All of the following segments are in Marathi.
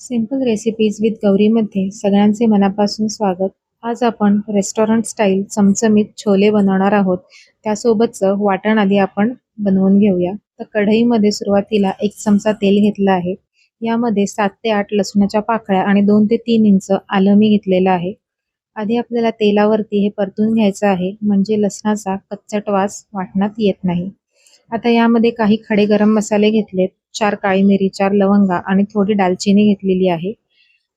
सिंपल रेसिपीज विथ गौरीमध्ये सगळ्यांचे मनापासून स्वागत. आज आपण रेस्टॉरंट स्टाईल चमचमीत छोले बनवणार आहोत. त्यासोबतचं वाटण आधी आपण बनवून घेऊया. तर कढईमध्ये सुरुवातीला एक चमचा तेल घेतलं आहे. यामध्ये सात ते आठ लसणाच्या पाकळ्या आणि दोन ते तीन इंच आलं मी घेतलेलं आहे. आधी आपल्याला तेलावरती हे परतून घ्यायचं आहे म्हणजे लसणाचा कच्चट वास वाटणात येत नाही. आता यामध्ये काही खडे गरम मसाले घेतलेत. चार काळी मिरी चार लवंगा आणि थोडी दालचिनी घेतलेली आहे.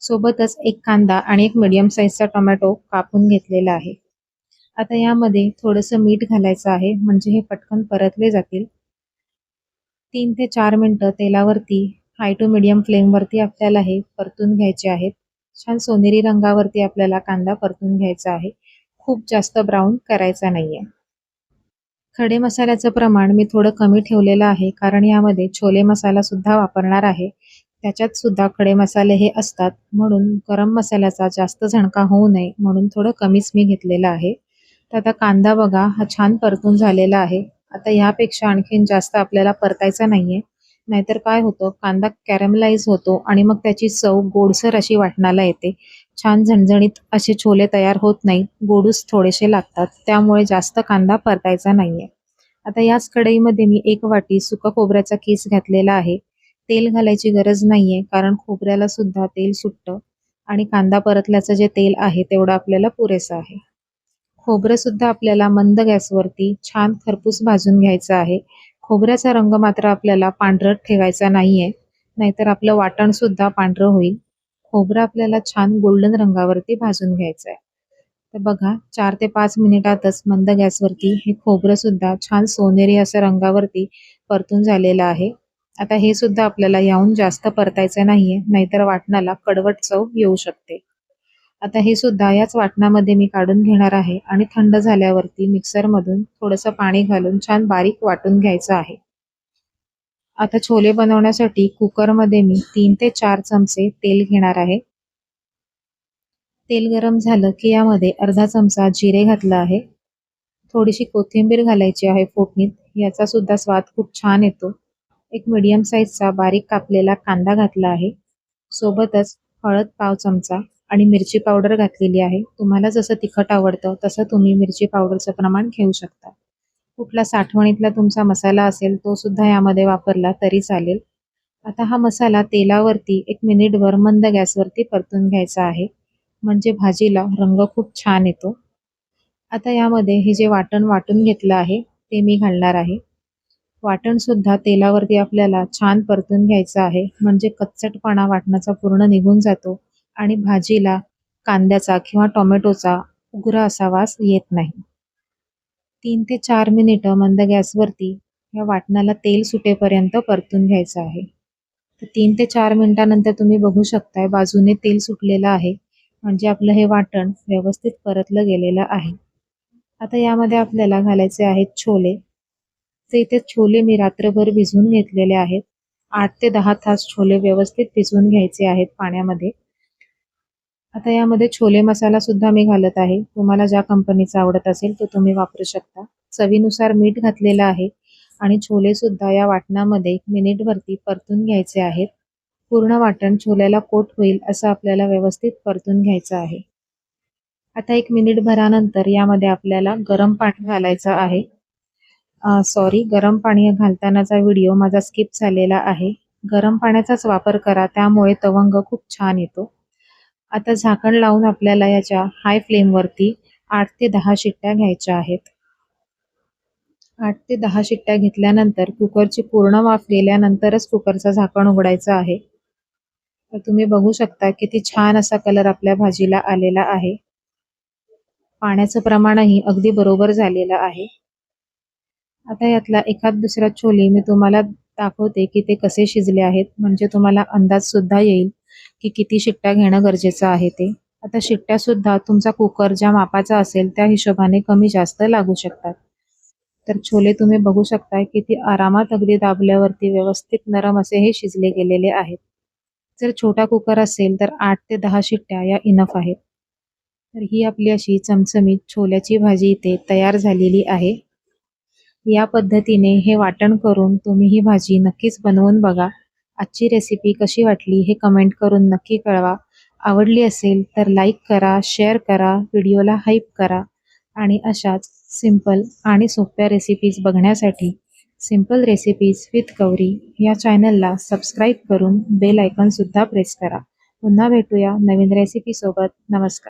सोबतच एक कांदा आणि एक मिडियम साईजचा टोमॅटो कापून घेतलेला आहे. आता यामध्ये थोडंसं मीठ घालायचं आहे म्हणजे हे पटकन परतले जातील. तीन ते चार मिनटं तेलावरती हाय टू मिडियम फ्लेमवरती आपल्याला हे परतून घ्यायचे आहेत. छान सोनेरी रंगावरती आपल्याला कांदा परतून घ्यायचा आहे. खूप जास्त ब्राऊन करायचा नाहीये. खडे मसाल्याचं प्रमाण मी थोडं कमी ठेवलेलं आहे कारण यामध्ये छोले मसाला सुद्धा वापरणार आहे. त्याच्यात सुद्धा खडे मसाले हे असतात म्हणून गरम मसाल्याचा जास्त झणका होऊ नये म्हणून थोडं कमीच मी घेतलेलं आहे. तर आता कांदा बघा हा छान परतून झालेला आहे. आता ह्यापेक्षा आणखीन जास्त आपल्याला परतायचा नाहीये. नाहीतर काय होतं कांदा कॅरमलाइज होतो आणि मग त्याची चव गोडसर अशी वाटणाला येते. छान झणझणीत असे छोले तयार होत नाहीत गोडूस थोडेसे लागतात. त्यामुळे जास्त कांदा परतायचा नाहीये. आता याच कढईमध्ये मी एक वाटी सुका खोबऱ्याचा किस घातलेला आहे. तेल घालायची गरज नाहीये कारण खोबऱ्याला सुद्धा तेल सुटतं आणि कांदा परतल्याचं जे तेल आहे तेवढं आपल्याला पुरेसं आहे. खोबरं सुद्धा आपल्याला मंद गॅसवरती छान खरपूस भाजून घ्यायचं आहे. खोबऱ्याचा रंग मात्र आपल्याला पांढरट ठेवायचा नाहीये. नाहीतर आपलं वाटण सुद्धा पांढरं होईल. खोबरं आपल्याला छान गोल्डन रंगावरती भाजून घ्यायचं आहे तर बघा चार ते पाच मिनिटातच मंद गॅसवरती हे खोबरं सुद्धा छान सोनेरी असं रंगावरती परतून झालेलं आहे. आता हे सुद्धा आपल्याला याहून जास्त परतायचं नाहीये नाहीतर वाटणाला कडवट चव येऊ शकते. आता हे सुद्धा याच वाटणामध्ये मी काढून घेणार आहे आणि थंड झाल्यावरती मिक्सरमधून थोडंसं पाणी घालून छान बारीक वाटून घ्यायचं आहे. आता छोले बनवण्यासाठी कुकरमध्ये मी तीन ते चार चमचे तेल घेणार आहे. तेल गरम झालं की यामध्ये अर्धा चमचा जिरे घातला आहे. थोडीशी कोथिंबीर घालायची आहे फोडणीत. याचा सुद्धा स्वाद खूप छान येतो. एक मीडियम साईजचा बारीक कापलेला कांदा घातला आहे. सोबतच हळद पाव चमचा आणि मिरची पावडर घातलेली आहे. तुम्हाला जसं तिखट आवडतं तसं तुम्ही मिरची पावडरचं प्रमाण घेऊ शकता. कुठला साठवणीतला तुमचा मसाला असेल तो सुद्धा यामध्ये वापरला तरी चालेल. आता हा मसाला तेलावरती एक मिनिटभर मंद गॅसवरती परतून घ्यायचा आहे. म्हणजे भाजीला रंग खूप छान येतो. आता यामध्ये हे जे वाटण वाटून घेतलं आहे ते मी घालणार आहे. वाटण सुद्धा तेलावरती आपल्याला छान परतून घ्यायचं आहे. म्हणजे कच्चटपणा वाटणाचा पूर्ण निघून जातो आणि भाजीला कांद्याचा किंवा टोमॅटोचा उग्र असा वास येत नाही. तीन ते चार मिनिटं मंद गॅसवरती या वाटणाला तेल सुटेपर्यंत परतून घ्यायचं आहे. तर तीन ते चार मिनिटानंतर तुम्ही बघू शकताय बाजूने तेल सुटलेलं आहे. म्हणजे आपलं हे वाटण व्यवस्थित परतलं गेलेलं आहे. आता यामध्ये आपल्याला घालायचे आहेत छोले. तर इथे छोले मी रात्रभर भिजवून घेतलेले आहेत. आठ ते दहा तास छोले व्यवस्थित भिजवून घ्यायचे आहेत पाण्यामध्ये. आता यामध्ये छोले मसाला सुद्धा मी घालत आहे. तुम्हाला ज्या कंपनीचा आवडत असेल तो तुम्ही वापरू शकता. चवीनुसार मीठ घातलेलं आहे आणि छोले सुद्धा या वाटणामध्ये मिनिटवरती परतून घ्यायचे आहेत. पूर्ण वाटण छोल्याला कोट होईल असं आपल्याला व्यवस्थित परतून घ्यायचं आहे. आता एक मिनिट भरानंतर यामध्ये आपल्याला गरम पाणी घालायचं आहे. सॉरी गरम पाणी घालतानाचा व्हिडिओ माझा स्किप झालेला आहे. गरम पाण्याचाच वापर करा त्यामुळे तवंग खूप छान येतो. आता झाकण लावून आपल्याला याच्या हाय फ्लेमवरती आठ ते दहा शिट्ट्या घ्यायच्या आहेत. आठ ते दहा शिट्ट्या घेतल्यानंतर कुकरची पूर्ण वाफ गेल्यानंतरच कुकरचा झाकण उघडायचं आहे. तर तुम्ही बघू शकता किती छान असा कलर आपल्या भाजीला आलेला आहे. पाण्याचं प्रमाणही अगदी बरोबर झालेलं आहे. आता यातला एखाद दुसरा छोले मी तुम्हाला दाखवते की ते कसे शिजले आहेत. म्हणजे तुम्हाला अंदाज सुद्धा येईल. की किती शिट्ट्या घेणं गरजेचं आहे ते. आता शिट्ट्या सुद्धा तुमचा कुकर ज्या मापाचा असेल त्या हिशोबाने कमी जास्त लागू शकतात. तर छोले तुम्ही बघू शकता किती आरामात अगदी दाबल्यावरती व्यवस्थित नरम असे हे शिजले गेलेले आहेत. जर छोटा कुकर असेल तर आठ ते दहा शिट्ट्या या इनफ आहेत. तर ही आपली अशी चमचमीत छोल्याची भाजी इथे तयार झालेली आहे. या पद्धतीने हे वाटण करून तुम्ही ही भाजी नक्कीच बनवून बघा. आजची रेसिपी कशी वाटली हे कमेंट करून नक्की कळवा. आवडली असेल तर लाईक करा शेअर करा व्हिडिओला हाईप करा. आणि अशाच सिंपल आणि सोप्या रेसिपीज बघण्यासाठी सिंपल रेसिपीज विथ गौरी या चॅनलला सबस्क्राईब करून बेल आयकॉनसुद्धा प्रेस करा. पुन्हा भेटूया नवीन रेसिपीसोबत नमस्कार.